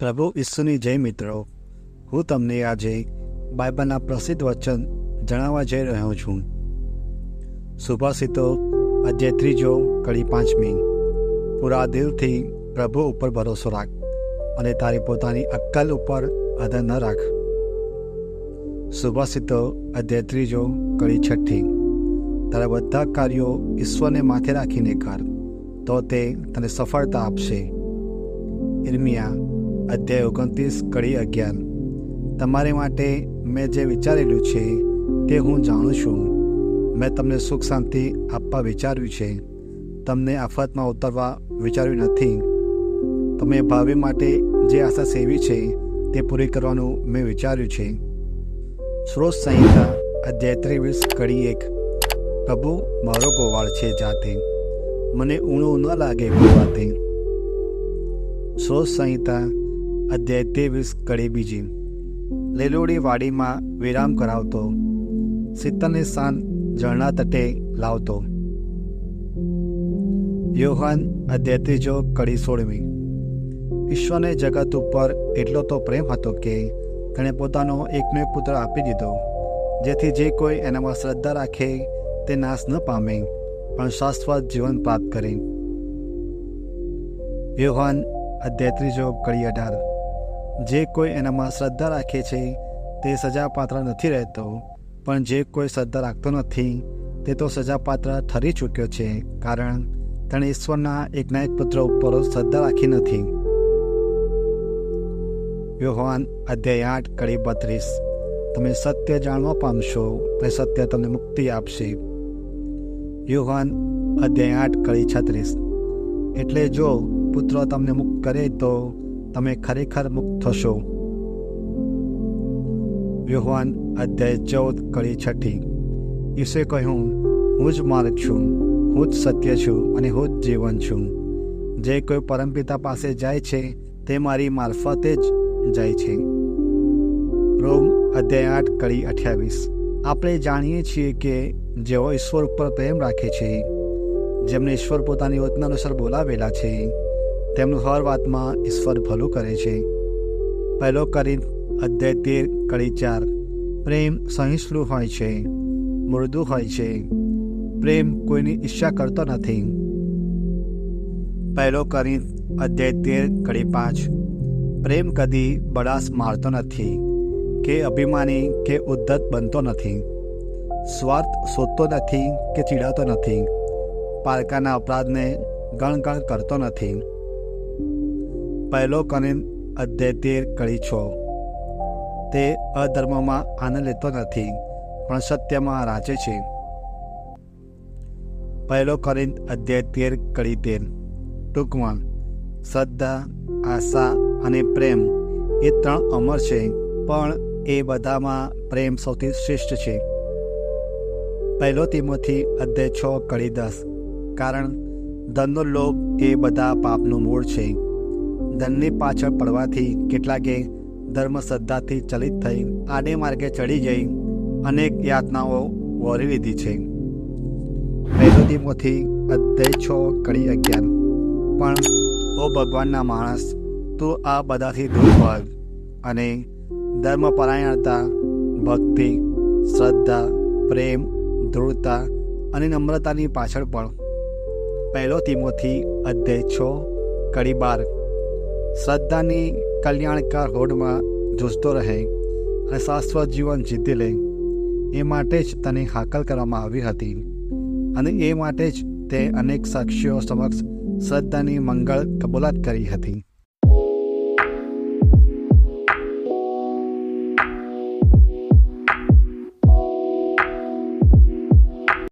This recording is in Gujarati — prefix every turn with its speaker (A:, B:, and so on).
A: પ્રભુ ઈસુની જય મિત્રો, હું તમને આજે બાઇબલના પ્રસિદ્ધ વચન જણાવવા જઈ રહ્યો છું. સુભાષિતો અધ્યાય ત્રીજો, કડી પાંચમી. પૂરા દિલથી પ્રભુ ઉપર ભરોસો રાખ અને તારી પોતાની અક્કલ ઉપર આદર ન રાખ. સુભાષિતો અધ્યાય ત્રીજો, કડી છઠ્ઠી. તારા બધા કાર્યો ઈશ્વરને માથે રાખીને કર, તો તે તને સફળતા આપશે. ઇર્મિયા અધ્યાય ઓગણત્રીસ કડી અગિયાર. તમારે માટે મેં જે વિચારેલું છે તે હું જાણું છું. મેં તમને સુખ શાંતિ આપવા વિચાર્યું છે. તમને આફતમાં ઉતરવા વિચાર્યું નથી. તમે ભાવિ માટે જે આશા સેવી છે તે પૂરી કરવાનું મેં વિચાર્યું છે. સ્રોત સંહિતા, અધ્યાય ત્રેવીસ કડી એક. પ્રભુ મારો ગોવાળ છે જાતે. મને ઊણું ન લાગે ગોવાતે વાતે સ્રોત સંહિતા અધ્યાય ત્રેવીસ કડી બીજી લેલોડી વાડીમાં વિરામ કરાવતો, સિત્તરની સાન ઝરણા તટે લાવતો. યોહાન અધ્યાય ત્રીજો, કડી સોળમી. ઈશ્વરને જગત ઉપર એટલો તો પ્રેમ હતો કે તેણે પોતાનો એકનો એક પુત્ર આપી દીધો, જેથી જે કોઈ એનામાં શ્રદ્ધા રાખે તે નાશ ન પામે, પણ શાશ્વત જીવન પ્રાપ્ત કરે. યોહાન અધ્યાય ત્રીજો, કડી અઢાર. જે કોઈ એનામાં શ્રદ્ધા રાખે છે, તે સજાપાત્ર નથી રહેતો. પણ જે કોઈ શ્રદ્ધા રાખતો નથી, તે તો સજાપાત્ર ઠરી ચૂક્યો છે, કારણ તેણે ઈશ્વરના એકના એક પુત્ર ઉપર શ્રદ્ધા રાખી નથી. યોહાન અધ્યાય આઠ, કડી બત્રીસ. તમે સત્ય જાણવા પામશો અને સત્ય તમને મુક્તિ આપશે. યોહાન અધ્યાય આઠ, કડી છત્રીસ. એટલે જો પુત્ર તમને મુક્ત કરે તો તમે ખરેખર મુક્ત થશો. યોહાન અધ્યાય ચૌદ કડી છઠ્ઠી. ઈસે કહ્યું, હું જ માર્ગ છું, હું જ સત્ય છું અને હું જ જીવન છું. જે કોઈ પરમપિતા પાસે જાય છે, તે મારી મારફતે જ જાય છે. રોમ અધ્યાય આઠ કડી અઠ્યાવીસ. આપણે જાણીએ છીએ કે જેઓ ઈશ્વર ઉપર પ્રેમ રાખે છે, જેમને ઈશ્વર પોતાની યોજના અનુસાર બોલાવેલા છે તેમનું હર વાતમાં ઈશ્વર ભલું કરે છે. પહેલો કરી અધ્યાય તેર, કડી ચાર. પ્રેમ સહિષ્ણુ હોય છે, મૃદુ હોય છે. પ્રેમ કોઈની ઈચ્છા કરતો નથી. પહેલો કરી અધ્યાય તેર, કડી પાંચ. પ્રેમ કદી બડાસ મારતો નથી, કે અભિમાની, કે ઉદ્ધત બનતો નથી. સ્વાર્થ શોધતો નથી, કે ચીડાતો નથી. પારકાના અપરાધને ગણગણ કરતો નથી. પહેલો કરીને અધ્યાય તેર કડી છો. તે અધર્મમાં આનંદ લેતો નથી, પણ સત્યમાં રાચે છે. પહેલો કરીને અધ્યાય કડી તેર. ટૂંકમાં, શ્રદ્ધા, આશા અને પ્રેમ એ ત્રણ અમર છે, પણ એ બધામાં પ્રેમ સૌથી શ્રેષ્ઠ છે. પહેલો તેમાંથી અધ્યાય છ કડી દસ, કારણ ધનનો લોભ એ બધા પાપનું મૂળ છે. ધનની પાછળ પડવાથી કેટલાકે ધર્મશ્રદ્ધાથી ચલિત થઈ આડે માર્ગે ચડી જઈ અનેક યાતનાઓ વોરી લીધી છે. પહેલો તિમોથી અધ્યાય છ કડી અગિયાર. પણ, ઓ ભગવાનના માણસ, તું આ બધાથી દૂર ભાગ અને ધર્મપરાયણતા, ભક્તિ, શ્રદ્ધા, પ્રેમ દૃઢતા અને નમ્રતાની પાછળ પણ પહેલો તિમોથી અધ્યાય છ કડી બાર. શ્રદ્ધાની કલ્યાણકાર હોડમાં જૂજતો રહે અને શાશ્વત જીવન જીતી લે. એ માટે જ તને હાકલ કરવામાં આવી હતી અને એ માટે જ તે અનેક સાક્ષીઓ સમક્ષ શ્રદ્ધાની મંગળ કબૂલાત કરી હતી.